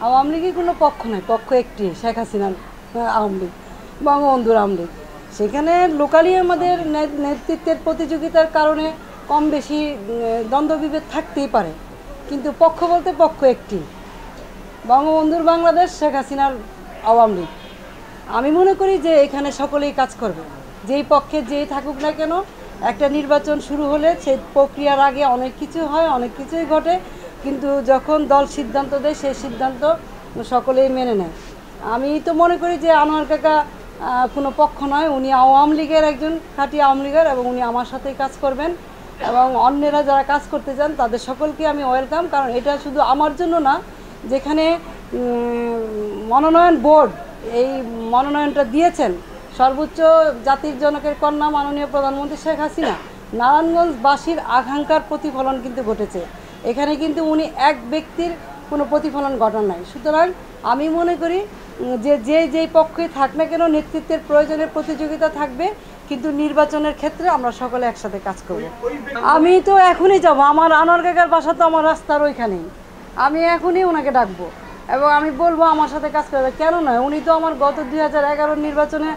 আওয়ামী লীগের কোনো পক্ষ নাই পক্ষ একটি শেখ হাসিনার আহ, আওয়ামী লীগ বঙ্গবন্ধুর আওয়ামী লীগ। সেখানে লোকালি আমাদের নেতৃত্বের প্রতিযোগিতার কারণে কম বেশি উম, দ্বন্দ্ব বিভেদ থাকতেই পারে। কিন্তু পক্ষ বলতে পক্ষ একটি। বঙ্গবন্ধুর বাংলাদেশ শেখ হাসিনার আওয়ামী লীগ। আমি মনে করি যে এখানে সকলেই কাজ করবে। যেই পক্ষে যেই থাকুক না কেন একটা নির্বাচন শুরু হলে সেই প্রক্রিয়ার আগে অনেক কিছু হয় অনেক কিছুই ঘটে। কিন্তু যখন দল সিদ্ধান্ত দেয়, সেই সিদ্ধান্ত সকলেই মেনে নেয়। আমি তো মনে করি যে আনোয়ার কাকা কোনো পক্ষ নয়। উনি আওয়ামী লীগের একজন খাঁটি আওয়ামী লীগের এবং উনি আমার সাথেই কাজ করবেন এবং অন্যেরা যারা কাজ করতে চান, তাদের সকলকে আমি ওয়েলকাম। কারণ এটা শুধু আমার জন্য না, যেখানে মনোনয়ন বোর্ড এই মনোনয়নটা দিয়েছেন, সর্বোচ্চ জাতির জনকের কন্যা মাননীয় প্রধানমন্ত্রী শেখ হাসিনা। নারায়ণগঞ্জবাসীর আকাঙ্ক্ষার প্রতিফলন কিন্তু ঘটেছে। এখানে কিন্তু উনি এক ব্যক্তির কোনো প্রতিফলন ঘটান নাই। সুতরাং আমি মনে করি যে যে, যেই পক্ষে থাক না কেন নেতৃত্বের প্রয়োজনে প্রতিযোগিতা থাকবে, কিন্তু নির্বাচনের ক্ষেত্রে আমরা সকলে একসাথে কাজ করব। আমি তো এখনই যাব। আমার আনোয়ার কাকার বাসা তো আমার রাস্তার ওইখানেই। আমি এখনই ওনাকে ডাকবো এবং আমি বলব আমার সাথে কাজ করবে। কেন নয়, উনি তো আমার গত দুই হাজার নির্বাচনে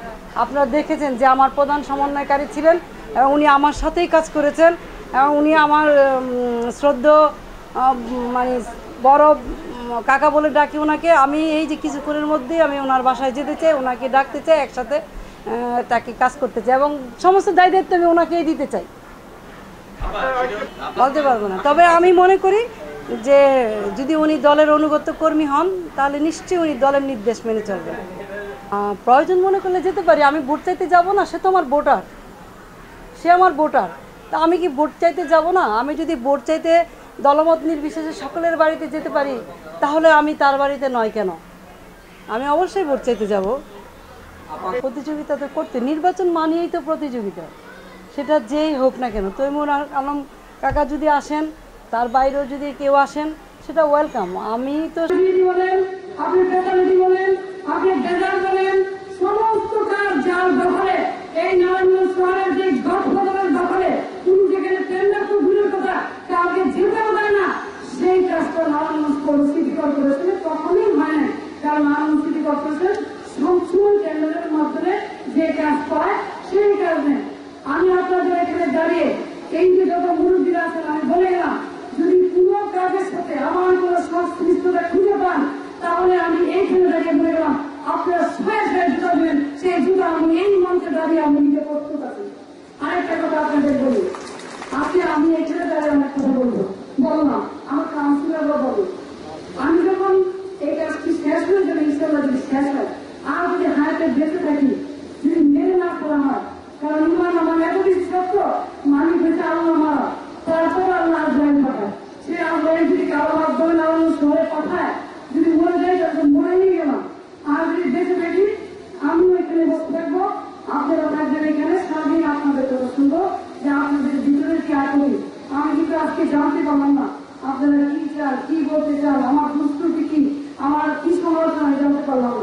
আপনারা দেখেছেন যে আমার প্রধান সমন্বয়কারী ছিলেন এবং উনি আমার সাথেই কাজ করেছেন। এবং উনি আমার শ্রদ্ধ মানে বড় কাকা বলে ডাকি ওনাকে। আমি এই যে কিছুক্ষণের মধ্যেই আমি ওনার বাসায় যেতে চাই, ওনাকে ডাকতে চাই, একসাথে তাকে কাজ করতে চাই এবং সমস্ত দায় দায়িত্ব আমি ওনাকেই দিতে চাই। বলতে পারব না। তবে আমি মনে করি যে যদি উনি দলের অনুগত কর্মী হন, তাহলে নিশ্চয়ই উনি দলের নির্দেশ মেনে চলবেন। প্রয়োজন মনে করলে যেতে পারি। আমি ভোট চাইতে যাব না, সে তো আমার ভোটার। সে আমার ভোটার। তা আমি কি ভোট চাইতে যাব না? আমি যদি ভোট চাইতে দলমত নির্বিশেষে সকলের বাড়িতে যেতে পারি, তাহলে আমি তার বাড়িতে নয় কেন? আমি অবশ্যই ভোট চাইতে যাব। প্রতিযোগিতা তো করতে, নির্বাচন মানিয়েই তো প্রতিযোগিতা। সেটা যেই হোক না কেন, তৈমুর আলম কাকা যদি আসেন, তার বাইরেও যদি কেউ আসেন, সেটা ওয়েলকাম আমি তো আপনি বলেন আপনি ডেজার বলেন সমস্ত কাজ যার দখলে এই নারায়ণগঞ্জ শহরের যে গঠবদলের দখলে তিনি যেখানে টেন্ডার তো দূরের কথা কাউকে যেতেও দেয় না সেই কাজটা নারায়ণগঞ্জ পৌর সিটি কর্পোরেশনে কখনোই হয় না কারণ নারায়ণগঞ্জ করতেছে এবং সবসময় টেন্ডারের মাধ্যমে যে কাজ পায় সেই কারণে আমি আপনাদের এখানে দাঁড়িয়ে এই যে যত মুরব্বীরা আছেন, আমি বলে গেলাম যদি কোনো কাজের সাথে আমার কোনো সংশ্লিষ্টতা খুঁজে পান তাহলে আমি এইখানে দাঁড়িয়ে বলে গেলাম আপনারা ছয় ছয় জুতা দেবেন সেই জুতা আমি এই মঞ্চে দাঁড়িয়ে আমি নিজে প্রস্তুত আছি আরেকটা কথা আপনাদের বলি আপনি আমি এখানে দাঁড়িয়ে অনেক কথা বলব বলো না আমার কাউন্সিলররা বলো আমি যখন এই কাজটি শেষ হয়ে যাবে ইনশাল্লাহ যদি শেষ হয় আর যদি হায়াতে বেঁচে থাকি যদি মেনে না করা হয় কারণ ইমান আমার এত বেশি সত্য মালিক হয়েছে আল্লাহ মারা তারপর আল্লাহ আজরাইল পাঠায় সে আল্লাহ যদি কারও মাধ্যমে না শহরে পাঠায় যদি মরে যায়, তাহলে মরে নিয়ে গেলাম আর যদি বেঁচে থাকি, আমিও এখানে বসে থাকব। আপনারা থাকবেন এখানে। সারাদিন আপনাদের কথা শুনব যে আপনাদের ভিতরে কি আগ্রহী আমি কিন্তু আজকে জানতে পারলাম না আপনারা কি চান, কি বলতে চান, আমার দুষ্টুটি কি, আমার কি সমালোচনা জানতে পারলাম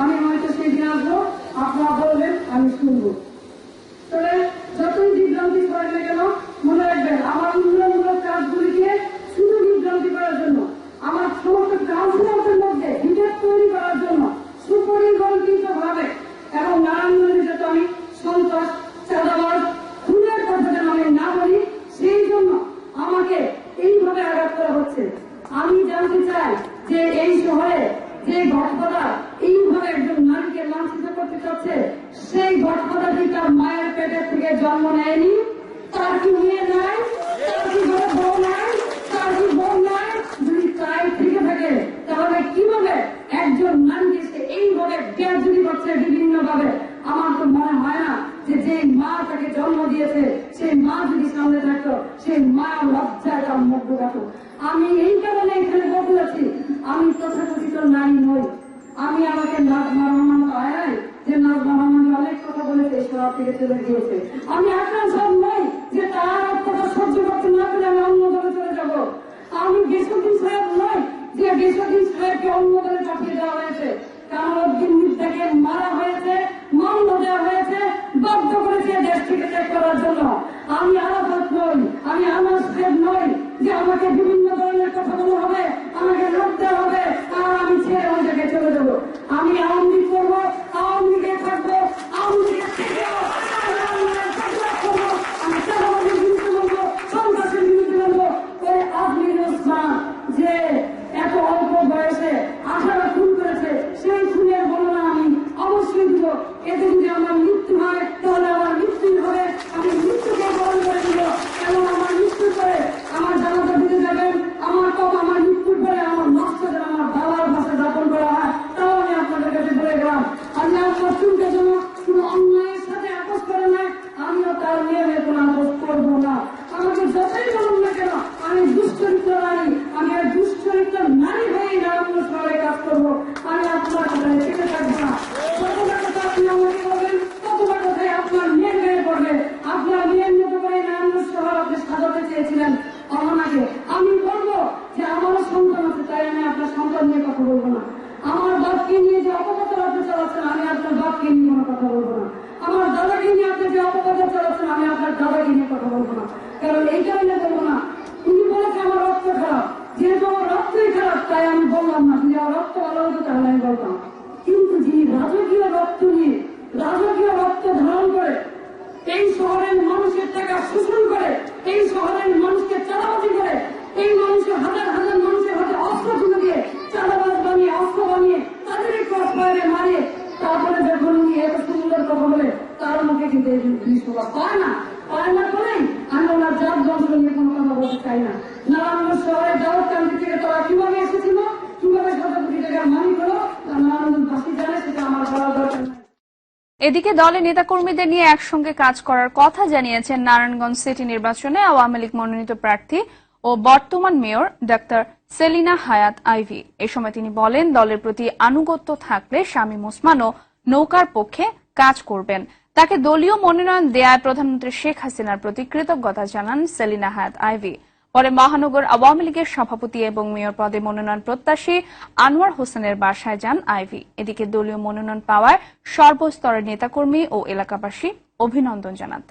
আমি হয়তো সেই দিন আসব, আপনারা বলবেন, আমি শুনব। তবে যতই বিভ্রান্তি করেন না কেন মনে রাখবেন আমার উন্নয়নমূলক কাজগুলিকে শুধু বিভ্রান্তি করার জন্য আমার সমস্ত কাউন্সিলরদের মধ্যে হিটের তৈরি করার জন্য সুপরিকল্পিত ভাবে এবং নারায়ণগঞ্জে যাতে আমি সন্ত্রাস চাঁদাবাজ খুনের কথা যেন আমি না বলি সেই জন্য আমাকে এইভাবে আঘাত করা হচ্ছে আমি জানতে চাই যে এই শহরে যে ঘটনা এইভাবে একজন নারীকে লাঞ্ছিত করতে চাচ্ছে সেই ঘটনাটি তার মায়ের পেটের থেকে জন্ম নেয়নি আমি এই কারণে এখানে আমি আমাকে নাজমা রহমান পায় যে নাজমা রহমান থেকে আমি আকরাম সাহেব নই যে কথা সহ্য করতে না আমি অন্য দলে চলে যাব। আমি গেসুদ্দিন সাহেব নয় যে গেসুদ্দিন সাহেবকে অন্য দলে পাঠিয়ে দেওয়া হয়েছে। কামালউদ্দিন মির্জাকে মারা হয়েছে, মামলা দেওয়া হয়েছে, বাধ্য করেছে ত্যাগ করার জন্য। আমি আলাদা নই, আমি আমার সাহেব নই, যে আমাকে বিভিন্ন ধরনের কথা বলা হবে আমাকে যে এত অল্প বয়সে আঠারো খুন করেছে সেই খুনের বর্ণনা আমি অবশ্যই দিব এতে যদি আমার মৃত্যু হয় তাহলে আমার মৃত্যুই হবে আমি মৃত্যুকে বরণ করে দিব এবং আমার মৃত্যুর পরে আমার জানাজা দিতে যাবেন আমার কম আমার মৃত্যুর পরে আমার নষ্ট যেন আমার বাবার ভাষা যাপন করা হয় তাও আমি আপনাদের কাছে বলে গেলাম আমি আমার চুলকে যেন কোনো অন্যায়ের সাথে আপোষ করে না আমিও তার নিয়মে কোনো আপোষ করব না আমাকে যতই বলুন না কেন আমি দুশ্চরিত্র নারী আমি এক দুশ্চরিত্র নারী হয়েই নারায়ণ শহরে কাজ করব। আমি আপনার কথায় থেকে থাকব না। কতটা কথা আপনি আমাকে বলবেন কতটা কথায় আপনার মেয়ের গায়ে পড়বে। আপনার মেয়ের মতো করে নারায়ণ শহর আপনি সাজাতে চেয়েছিলেন অহনাকে আমি বলব যে আমারও সন্তান আছে, তাই আমি আপনার সন্তান নিয়ে কথা বলব না। আমার বাপকে নিয়ে যে অপকথা আপনি চালাচ্ছেন, আমি আপনার বাপকে নিয়ে কোনো কথা বলব না। আমার দাদাকে নিয়ে আপনি যে অপকথা চালাচ্ছেন, আমি আপনার দাদাকে নিয়ে কথা বলব না। কারণ এই কারণে বলব না উনি বলেছে আমার রক্ত খারাপ যেহেতু আমার রক্তই খারাপ তাই আমি বললাম না যদি আমার রক্ত ভালো হতো তাহলে আমি বলতাম কিন্তু যিনি রাজকীয় রক্ত নিয়ে রাজকীয় রক্ত ধারণ করে এই শহরের মানুষের টাকা শোষণ করে এই শহরের মানুষকে চাঁদাবাজি করে এই মানুষের হাজার হাজার মানুষের হাতে অস্ত্র তুলে দিয়ে চাঁদাবাজ বানিয়ে অস্ত্র বানিয়ে তাদের ক্রস ফায়ারে মারিয়ে তারপরে যখন উনি এত সুন্দর কথা বলে তার মুখে কিন্তু এই জিনিস প্রকাশ পায় না পায় না বলেই আমি ওনার জাত বংশ নিয়ে কোনো কথা বলতে না। থেকে কীভাবে এসেছিল? কীভাবে কোটি টাকার জানে, সেটা আমার বলার দরকার এদিকে দলের নেতাকর্মীদের নিয়ে একসঙ্গে কাজ করার কথা জানিয়েছেন নারায়ণগঞ্জ সিটি নির্বাচনে আওয়ামী লীগ মনোনীত প্রার্থী ও বর্তমান মেয়র ডাক্তার সেলিনা হায়াত আইভি। এ সময় তিনি বলেন, দলের প্রতি আনুগত্য থাকলে শামীম ওসমানও নৌকার পক্ষে কাজ করবেন। তাকে দলীয় মনোনয়ন দেয়ায় প্রধানমন্ত্রী শেখ হাসিনার প্রতি কৃতজ্ঞতা জানান সেলিনা হায়াত আইভি। পরে মহানগর আওয়ামী লীগের সভাপতি এবং মেয়র পদে মনোনয়ন প্রত্যাশী আনোয়ার হোসেনের বাসায় যান আইভি এদিকে দলীয় মনোনয়ন পাওয়ায় সর্বস্তরের নেতাকর্মী ও এলাকাবাসী অভিনন্দন জানান।